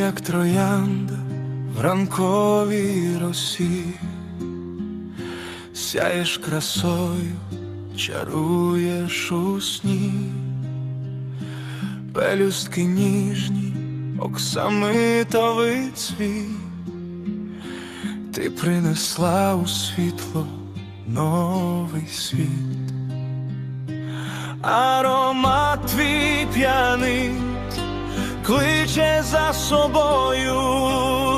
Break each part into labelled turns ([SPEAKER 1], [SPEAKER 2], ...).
[SPEAKER 1] як троянда в ранковій росі, сяєш красою, чаруєш у сні, пелюстки ніжні, оксамитовий цвіт, ти принесла у світло новий світ, аромат твій п'яний кличе за собою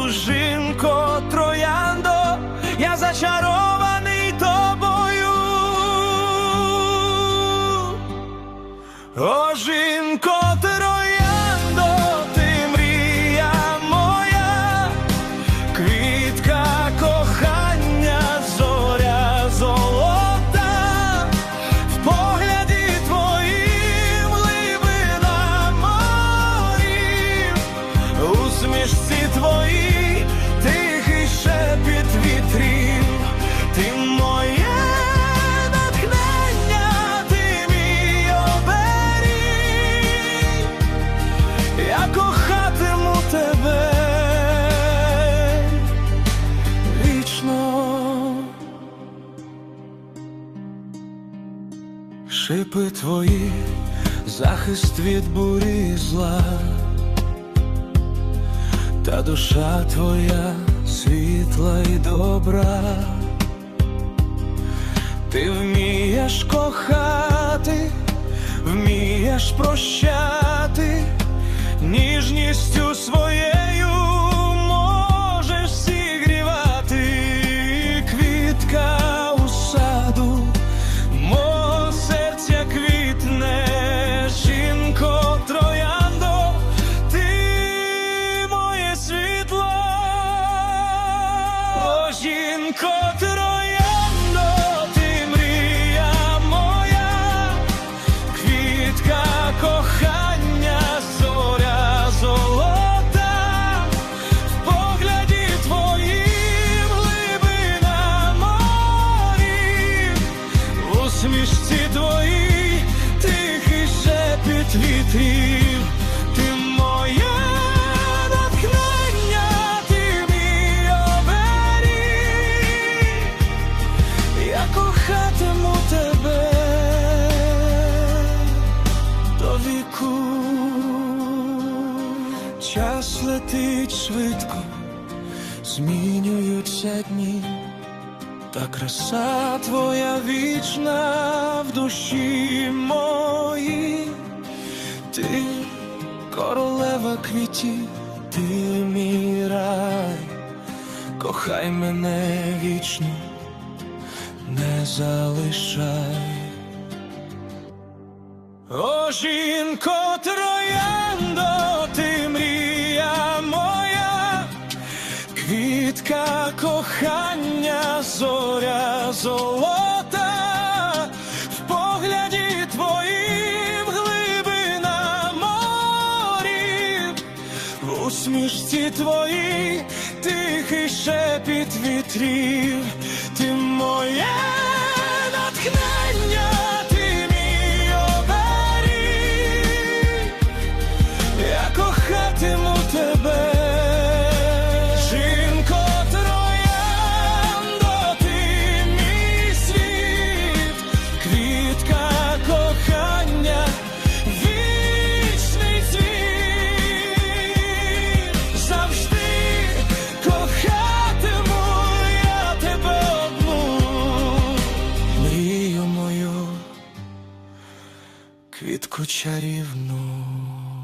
[SPEAKER 1] жінко трояндо, я зачарований Шипи твої, захист від бурі зла, та душа твоя світла і добра, ти вмієш кохати, вмієш прощати, ніжністю своєю шепіт ти моє натхнення, ти мій оберіг, я кохатиму тебе до віку. Час летить швидко, змінюються дні. Та краса твоя вічна в душі моїй, ти королева квітів, ти мій рай, кохай мене вічно, не залишай. О, жінко трояндо, ти мрія моя, Квітка кохання, зоря золота, усмішці твої тихий шепіт вітрів, квітку чарівну.